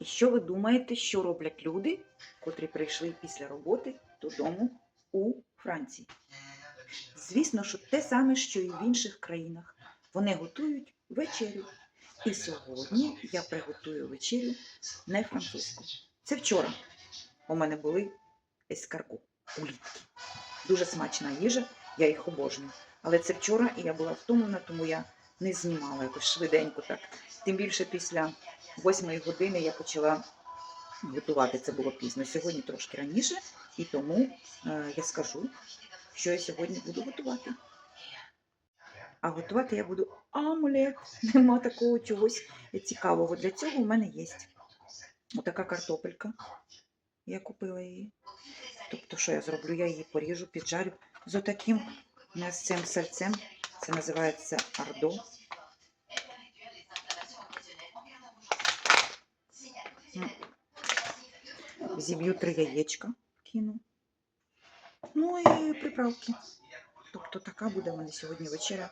І що ви думаєте, що роблять люди, котрі прийшли після роботи додому у Франції? Звісно, що те саме, що і в інших країнах. Вони готують вечерю. І сьогодні я приготую вечерю не французьку. Це вчора у мене були ескарго, улітки. Дуже смачна їжа, я їх обожнюю. Але це вчора, і я була втомлена, тому я не знімала якось швиденько так. Тим більше після восьмої години я почала готувати. Це було пізно. Сьогодні трошки раніше, і тому е, я скажу, що я сьогодні буду готувати. А готувати я буду омлет. Нема такого чогось цікавого. Для цього у мене є отака картопелька. Я купила її. Тобто, що я зроблю? Я її поріжу, піджарю з отаким м'ясцем сальцем. Це називається ардо. Зіб'ю три яєчка, кину. Ну і приправки. Тобто така буде в мене сьогодні вечеря.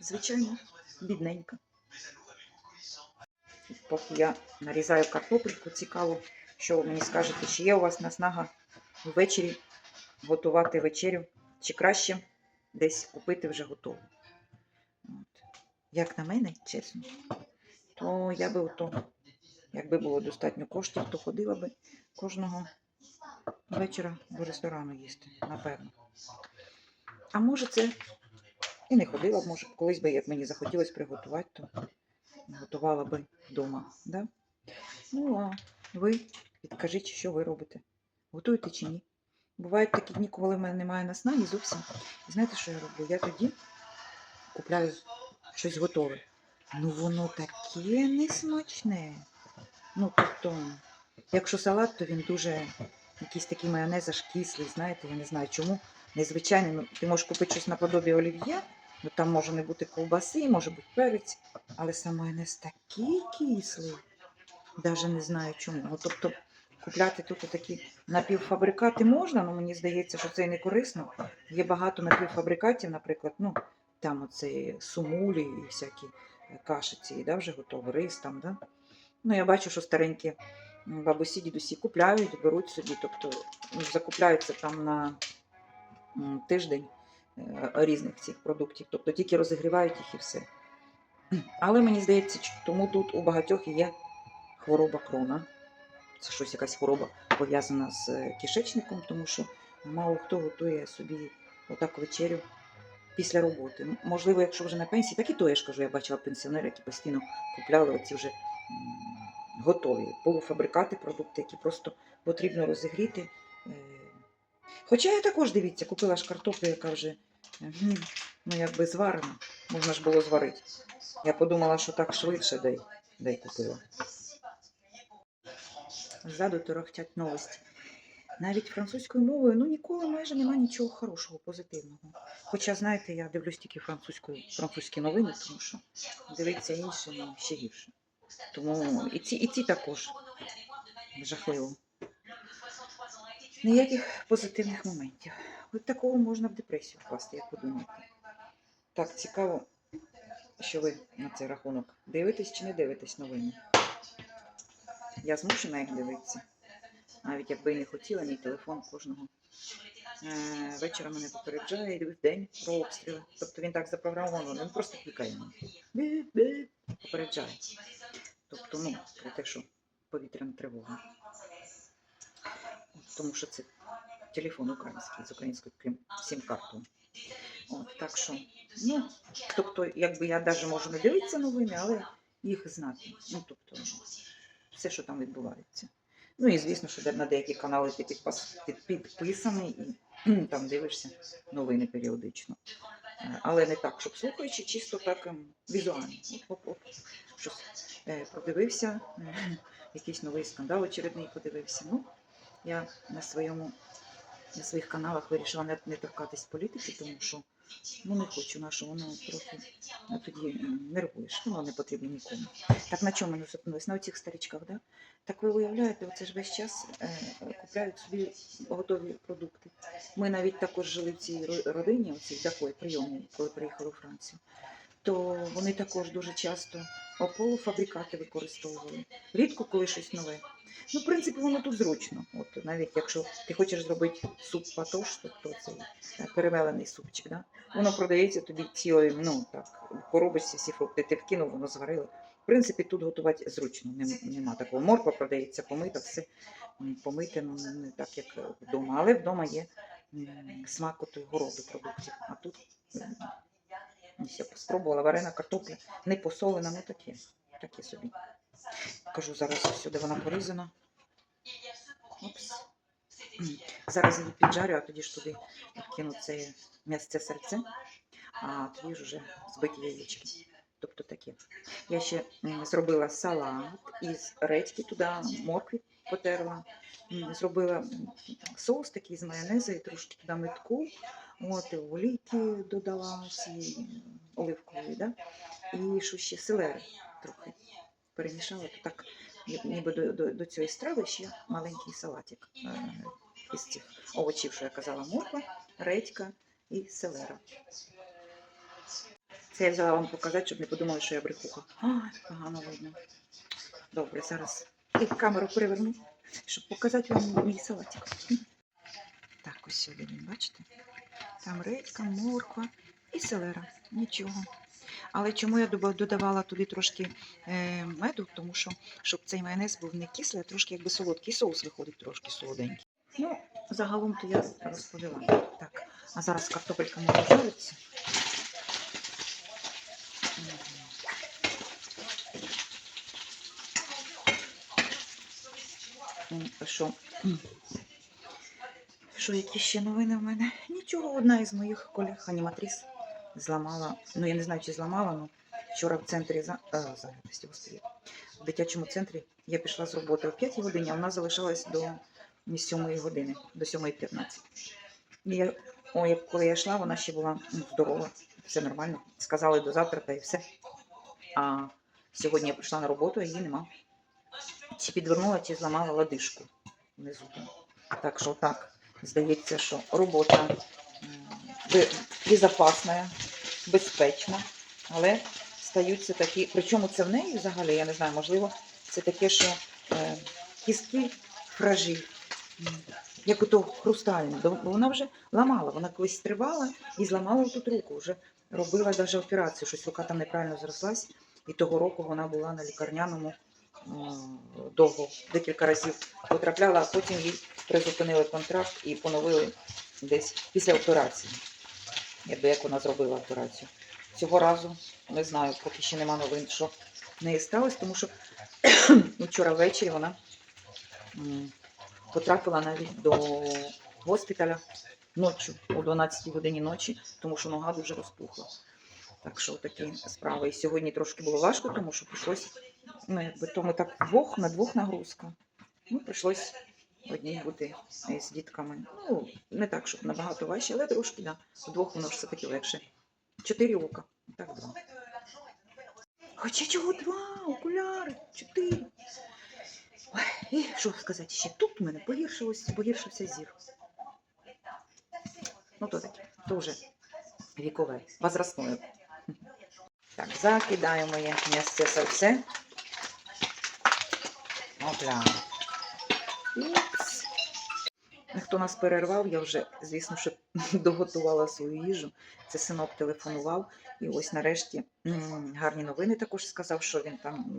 Звичайно, бідненька. Поки я нарізаю картопельку, цікаво, що ви мені скажете, чи є у вас наснага ввечері готувати вечерю, чи краще десь купити вже готову. От. Як на мене, чесно, то я би ото, якби було достатньо коштів, то ходила би кожного вечора до ресторану їсти, напевно. А може це і не ходила б, може, колись би, як мені захотілося приготувати, то готувала би вдома. Да? Ну, а ви підкажіть, що ви робите? Готуєте чи ні? Бувають такі дні, коли в мене немає наснаги зовсім. І знаєте, що я роблю? Я тоді купляю щось готове. Ну, воно таке несмачне. Ну, тобто, якщо салат, то він дуже якийсь такий майонез кислий, знаєте, я не знаю чому. Незвичайний. Ну, ти можеш купити щось наподобі олів'є, ну там може не бути ковбаси, може бути перець, але сам майонез такий кислий. Даже не знаю чому. Ну, тобто, купляти тут такі напівфабрикати можна, але мені здається, що це не корисно. Є багато напівфабрикатів, наприклад, ну, там оце сумулі і всякі каші ці, да, вже готові, рис там, да. Ну, я бачу, що старенькі бабусі, дідусі купляють, беруть собі, тобто ну, закупляються там на тиждень е, різних цих продуктів, тобто тільки розігрівають їх і все. Але мені здається, тому тут у багатьох є хвороба крона. Це щось якась хвороба пов'язана з е, кишечником, тому що мало хто готує собі отак вечерю після роботи. Можливо, якщо вже на пенсії, так і то я ж кажу, я бачила пенсіонерів, які постійно купляли оці вже готові полуфабрикати, продукти, які просто потрібно розігріти. Е, Хоча я також дивіться, купила ж картоплю, яка вже ну, якби зварена. Можна ж було зварити. Я подумала, що так швидше дай, дай купила. Ззаду торохтять новості. Навіть французькою мовою ну ніколи майже немає нічого хорошого, позитивного. Хоча, знаєте, я дивлюсь тільки французькою, французькі новини, тому що дивитися інше ну, ще гірше. Тому і ці, і ці також жахливо. Ніяких позитивних моментів. От такого можна в депресію впасти, як ви думаєте. Так, цікаво, що ви на цей рахунок дивитесь чи не дивитесь новини. Я змушена їх дивитися. Навіть якби і не хотіла, мій телефон кожного е, вечора мене попереджає і в день про обстріли. Тобто він так запрограмований, він просто клікає мене. Попереджає. Тобто, ну, про те, що повітряна тривога. Тому що це телефон український, з українською крім сім-картою. От, так що, ну, тобто, якби я навіть можу не дивитися новини, але їх знати. Ну, тобто, все, що там відбувається. Ну і звісно, що на деякі канали ти підписаний і там дивишся новини періодично. Е, Але не так, щоб слухаючи, чисто так ем, візуально. Оп-оп-оп. Щось подивився, е, якийсь новий скандал очередний подивився. Ну, я на своєму на своїх каналах вирішила не, не торкатись політики, тому що ну не хочу нашу, воно трохи ну, тоді нервуєш, воно не потрібно нікому. Так на чому ми зупинились? На оцих старичках, да? Так ви уявляєте, оце ж весь час е, купляють собі готові продукти. Ми навіть також жили в цій родині, оцій такої прийомній, коли приїхали у Францію. То вони також дуже часто полуфабрикати використовували. Рідко коли щось нове. Ну, в принципі, воно тут зручно. От навіть якщо ти хочеш зробити суп патош, тобто цей перемелений супчик, да? воно продається тобі цілою, ну так, коробочці всі фрукти ти вкинув, воно зварило. В принципі, тут готувати зручно. Нема такого. Морква продається, помита, все помите, ну не так, як вдома. Але вдома є смак от городу продуктів. А тут я спробувала варена картопля, не посолена, ну таке, таке собі. Кажу зараз сюди вона порізана. Опс. Зараз її піджарю, а тоді ж туди кину це м'ясце серце, а тоді ж уже збиті яєчки. Тобто таке. Я ще зробила салат із редьки туди, моркві потерла. Зробила соус такий з майонезу і трошки туди метку. От, олійки додала ці оливкової, да? і що ще селери трохи перемішала, то так ніби до, до, до цієї страви ще маленький салатик е, із цих овочів, що я казала, морква, редька і селера. Це я взяла вам показати, щоб не подумали, що я брехуха. Ай, погано видно. Добре, зараз і камеру переверну, щоб показати вам мій салатик. Так, ось він, бачите? Там редька, морква і селера. Нічого. Але чому я додавала туди трошки е, меду, тому що щоб цей майонез був не кислий, а трошки якби солодкий соус виходить трошки солоденький. Ну, загалом то я розповіла. Так, а зараз картопелька може жариться. Що? Що, які ще новини в мене? Нічого, одна із моїх колег, аніматрис, зламала. Ну, я не знаю, чи зламала, але вчора в центрі за... а, зайнятості, господи, в дитячому центрі я пішла з роботи о 5 годині, а вона залишалась до 7 години, до 7.15. І я, о, коли я йшла, вона ще була ну, здорова, все нормально. Сказали до завтра та і все. А сьогодні я прийшла на роботу, а її нема. Чи підвернула, чи зламала лодишку внизу. Так що так, здається, що робота безпечна, безпечна, але стаються такі. Причому це в неї взагалі, я не знаю, можливо, це таке, що е, кістки фражі, як ото хрустальне. Вона вже ламала, вона колись стрибала і зламала тут руку. Вже робила навіть операцію, щось рука там неправильно зрослась. І того року вона була на лікарняному м, довго, декілька разів потрапляла, а потім їй призупинили контракт і поновили десь після операції. Якби як вона зробила операцію. Цього разу не знаю, поки ще нема новин, що неї сталося, тому що вчора ввечері вона потрапила навіть до госпіталя ночі, о 12 годині ночі, тому що нога дуже розпухла. Так що такі справи. І сьогодні трошки було важко, тому що прийшлось, ну якби то ми так двох на двох нагрузка. Ну, прийшлось одній бути з дітками. Ну, не так, щоб набагато важче, але трошки, да. Вдвох воно ж все-таки легше. Чотири ока. Так, два. Хоча чого два? Окуляри, чотири. Ой, і що сказати ще? Тут у мене погіршилось, погіршився зір. Ну, то таке, то вікове, возрастное. Так, закидаю моє м'ясце серце. Опля. Упс. Хто нас перервав, я вже, звісно, що доготувала свою їжу. Це синок телефонував. І ось нарешті гарні новини також сказав, що він там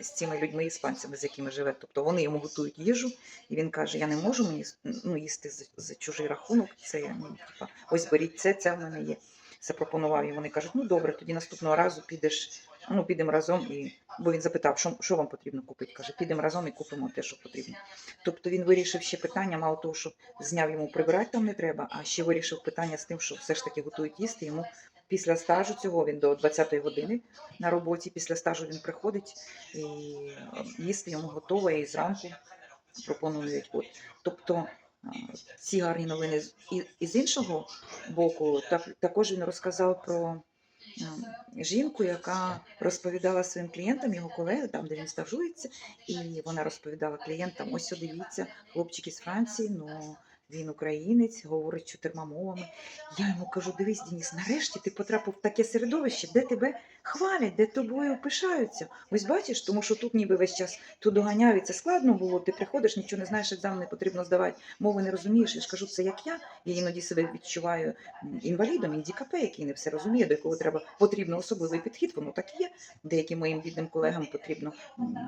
з цими людьми, іспанцями, з якими живе. Тобто вони йому готують їжу, і він каже: Я не можу мені ну, їсти за, за чужий рахунок. Це ну, типа, ось беріть це, це в мене є. Запропонував і вони кажуть, ну добре, тоді наступного разу підеш, ну підемо разом і. Бо він запитав, що, що вам потрібно купити. Каже, підемо разом і купимо те, що потрібно. Тобто він вирішив ще питання, мало того, що зняв йому прибирати там не треба, а ще вирішив питання з тим, що все ж таки готують їсти. Йому після стажу цього він до 20-ї години на роботі. Після стажу він приходить і е, їсти йому готово і зранку пропонують. От. Тобто ці гарні новини із іншого боку, так, також він розказав про е, жінку, яка розповідала своїм клієнтам, його колеги, там, де він стажується, і вона розповідала клієнтам: ось дивіться, хлопчик із Франції, ну він українець, говорить чотирма мовами. Я йому кажу: дивись, Денис, нарешті ти потрапив в таке середовище, де тебе хвалять, де тобою пишаються. Ось бачиш, тому що тут ніби весь час тут доганяють, це складно було. Ти приходиш, нічого не знаєш, екзамен не потрібно здавати, мови не розумієш. Я ж кажу, це як я. Я іноді себе відчуваю інвалідом, індікапе, який не все розуміє, до якого треба потрібно особливий підхід. Воно так є. Деяким моїм бідним колегам потрібно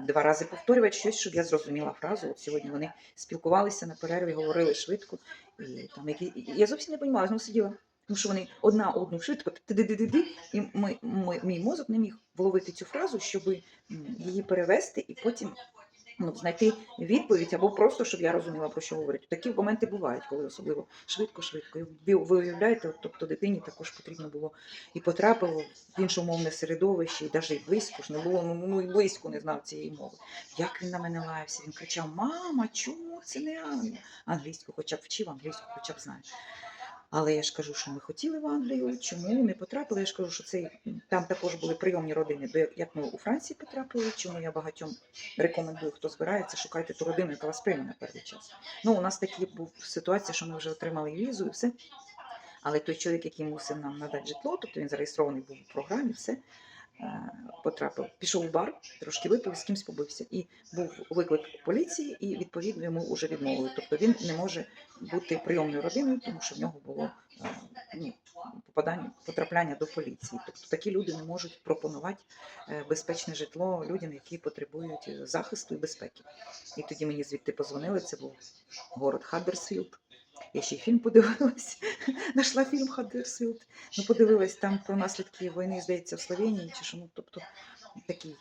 два рази повторювати щось, щоб я зрозуміла фразу. От сьогодні вони спілкувалися на перерві, говорили швидко. І там які я зовсім не розуміла, знову сиділа. Тому що вони одна одну швидко ти-ди-ди-ди-ди, і ми, ми, мій мозок не міг вловити цю фразу, щоб її перевести і потім ну, знайти відповідь або просто, щоб я розуміла, про що говорять. Такі моменти бувають, коли особливо швидко-швидко. Ви, уявляєте, тобто дитині також потрібно було і потрапило в іншомовне середовище, і навіть близько ж не було, ну, ну і близько не знав цієї мови. Як він на мене лаявся? Він кричав: Мама, чому це не Англійську, хоча б вчив, англійську, хоча б знає. Але я ж кажу, що ми хотіли в Англію, чому не потрапили. Я ж кажу, що це там також були прийомні родини, до як- ми у Франції потрапили. Чому я багатьом рекомендую, хто збирається, шукайте ту родину, яка вас прийме на перший час. Ну, у нас такі був ситуація, що ми вже отримали візу і все. Але той чоловік, який мусив нам надати житло, тобто він зареєстрований був у програмі, все потрапив. Пішов в бар, трошки випив, з кимсь побився. І був виклик поліції, і відповідно йому вже відмовили. Тобто він не може бути прийомною родиною, тому що в нього було е, ну, попадання, потрапляння до поліції. Тобто такі люди не можуть пропонувати е, безпечне житло людям, які потребують е, захисту і безпеки. І тоді мені звідти позвонили. Це був город Хаддерсфілд. Я ще й фільм подивилась. Знайшла фільм Хаддерсфілд. Ну, подивилась там про наслідки війни, здається, в Словенії чи що. Ну, тобто такий.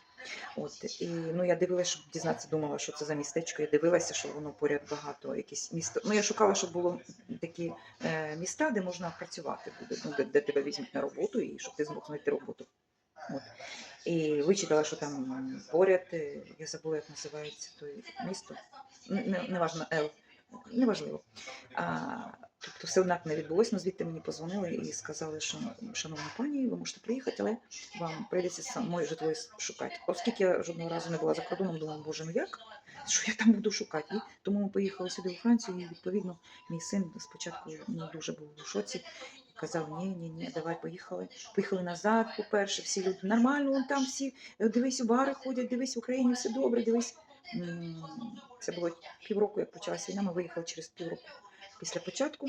От і ну я дивилася, щоб дізнатися, думала, що це за містечко. Я дивилася, що воно поряд багато, якісь місто. Ну я шукала, щоб було такі е, міста, де можна працювати буде, ну, де, де тебе візьмуть на роботу і щоб ти змог знайти роботу. От. І вичитала, що там поряд, е, я забула, як називається той місто. Не, не. Неважливо. А, тобто все однак не відбулося, але звідти мені позвонили і сказали, що шановна пані, ви можете приїхати, але вам прийдеться самої житло шукати. Оскільки я жодного разу не була за кордоном, думала, боже, ну як? Що я там буду шукати? І тому ми поїхали сюди у Францію, і відповідно мій син спочатку ну, дуже був у шоці казав: ні, ні, ні, давай поїхали. Поїхали назад, по-перше, всі люди нормально, вон там всі, дивись, у бари ходять, дивись, в Україні все добре, дивись. Це було півроку, як почалася війна, ми виїхали через півроку після початку.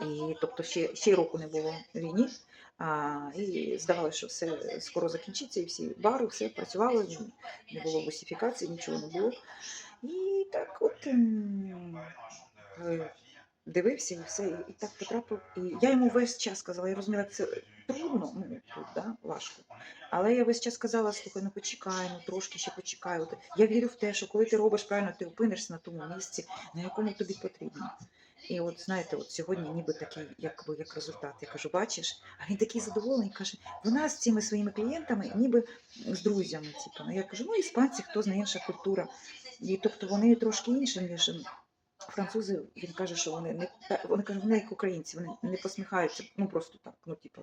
І тобто ще, ще року не було війні. А, і здавалося, що все скоро закінчиться, і всі бари, все працювало, не було бусифікації, нічого не було. І так от дивився і все, і, так потрапив. І я йому весь час казала, я розуміла, це трудно, ну тут, да, важко. Але я весь час казала, слухай, ну почекай, ну трошки ще почекай. Я вірю в те, що коли ти робиш правильно, ти опинишся на тому місці, на якому тобі потрібно. І от знаєте, от сьогодні ніби такий, якби як результат. Я кажу, бачиш, а він такий задоволений, каже, вона з цими своїми клієнтами, ніби з друзями. Типу. Ну, я кажу, ну іспанці, хто знає інша культура. І тобто вони трошки інші, ніж французи. Він каже, що вони не вони кажуть, вони як українці, вони не посміхаються, ну просто так, ну типу,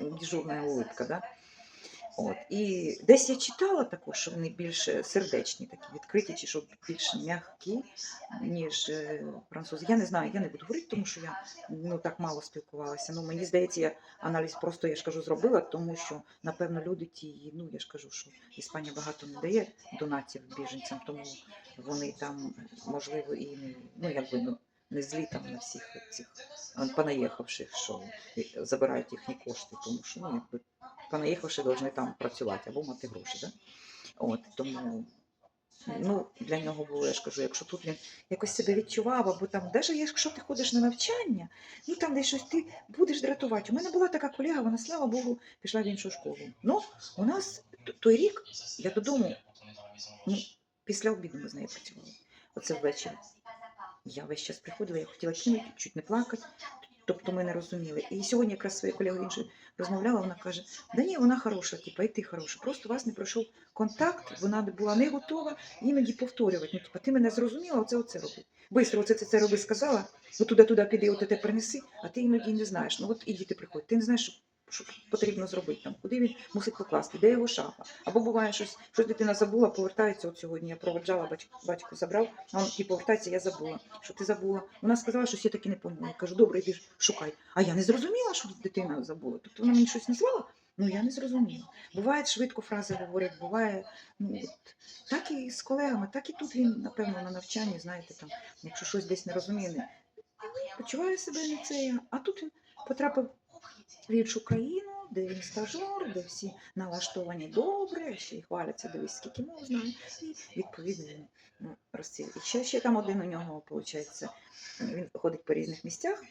от дежурна улыбка, да? От. І десь я читала також, що вони більш сердечні, такі відкриті, чи що більш м'які, ніж е, французи. Я не знаю, я не буду говорити, тому що я ну, так мало спілкувалася. Ну, мені здається, я аналіз просто, я ж кажу, зробила, тому що, напевно, люди ті, ну я ж кажу, що Іспанія багато не дає донатів біженцям, тому вони там, можливо, і ну, якби, ну, не злі там на всіх цих понаїхавших, що забирають їхні кошти, тому що ну, якби понаїхавши, повинні там працювати або мати гроші. Да? От, тому ну, для нього було, я ж кажу, якщо тут він якось себе відчував, або там, навіть якщо ти ходиш на навчання, ну там десь щось ти будеш дратувати. У мене була така колега, вона, слава Богу, пішла в іншу школу. Ну, у нас той рік я додому, ну, після обіду ми з нею працювали. Оце ввечері. Я весь час приходила, я хотіла кинути, чуть не плакати. Тобто ми не розуміли. І сьогодні якраз своєю колегою іншою розмовляла, вона каже: да ні, вона хороша, типа, і ти хороша. Просто у вас не пройшов контакт, вона була не готова іноді повторювати. Ну, типа, ти мене зрозуміла, оце оце роби. Бистро оце це, це роби сказала, от туди туди піди, от те принеси, а ти іноді не знаєш. Ну от і діти приходять. Ти не знаєш, що що потрібно зробити там, куди він мусить покласти, де його шафа. Або буває щось, щось дитина забула, повертається. От сьогодні я проводжала, батько, батько забрав, а і повертається, я забула. Що ти забула? Вона сказала, що я таки не пам'ятаю. Я кажу, добре, йди шукай. А я не зрозуміла, що дитина забула. Тобто вона мені щось назвала. Ну я не зрозуміла. Буває швидко фрази говорять, буває ну от так і з колегами, так і тут він, напевно, на навчанні, знаєте, там, якщо щось десь не розуміє, не почуває себе не це. А тут він потрапив в іншу країну, де він стажер, де всі налаштовані добре, ще й хваляться, дивись, скільки мов знає. І відповідно він ну. І ще, ще там один у нього, виходить, він ходить по різних місцях.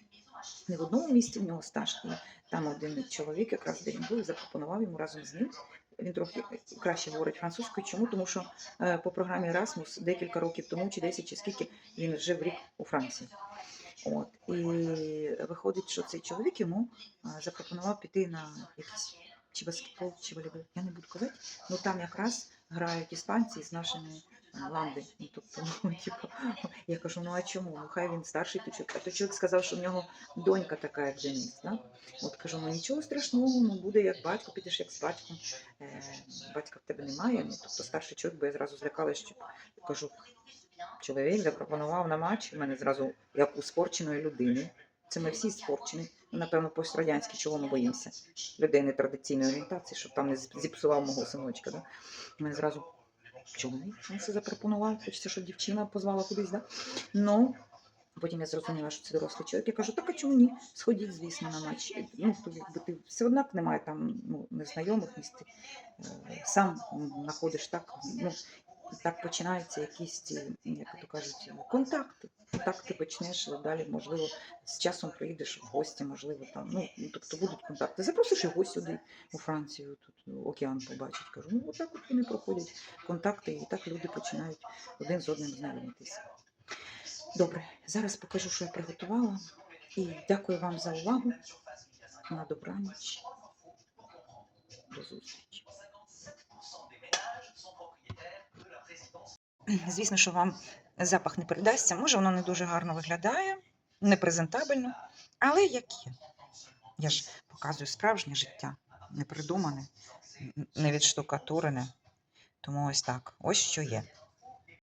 Не в одному місці в нього стаж. І там один чоловік, якраз де він був, запропонував йому разом з ним. Він трохи краще говорить французькою. Чому? Тому що е, по програмі Erasmus декілька років тому, чи 10, чи скільки він жив рік у Франції. От і виходить, що цей чоловік йому запропонував піти на якийсь чи баскетбол, чи волейбол. Я не буду казати. Ну там якраз грають іспанці з нашими ланди. Ну, тобто, ну, типу, я кажу, ну а чому? Ну хай він старший той чоловік. А той чоловік сказав, що в нього донька така, як Денис. Да? От кажу, ну нічого страшного, ну буде як батько, підеш як з батьком. Е, батька в тебе немає. Ну, тобто старший чоловік, бо я зразу злякалася, що кажу, чоловік запропонував на матч. У мене зразу як у спорченої людини. Це ми всі спорчені. Ну, напевно, пострадянські, чого ми боїмося. Людей нетрадиційної орієнтації, щоб там не зіпсував мого синочка. Да? Мене зразу чоловік це запропонував. Хочеться, щоб дівчина позвала кудись, да? Ну, потім я зрозуміла, що це дорослий чоловік. Я кажу, так а чому ні? Сходіть, звісно, на матч. Ну, то якби ти все однак немає там ну, незнайомих місць. Е, сам знаходиш так. Ну, так починаються якісь як то кажуть, контакти. Так ти почнеш далі, можливо, з часом приїдеш в гості, можливо, там. Ну, тобто будуть контакти. Запросиш його сюди, у Францію, тут океан побачить. Кажу, ну отак от вони проходять контакти, і так люди починають один з одним знайомитися. Добре, зараз покажу, що я приготувала. І дякую вам за увагу. На добраніч. До зустрічі. Звісно, що вам запах не передасться. Може, воно не дуже гарно виглядає, не презентабельно, але як є. Я ж показую справжнє життя, не придумане, не відштукатурене. Тому ось так. Ось що є.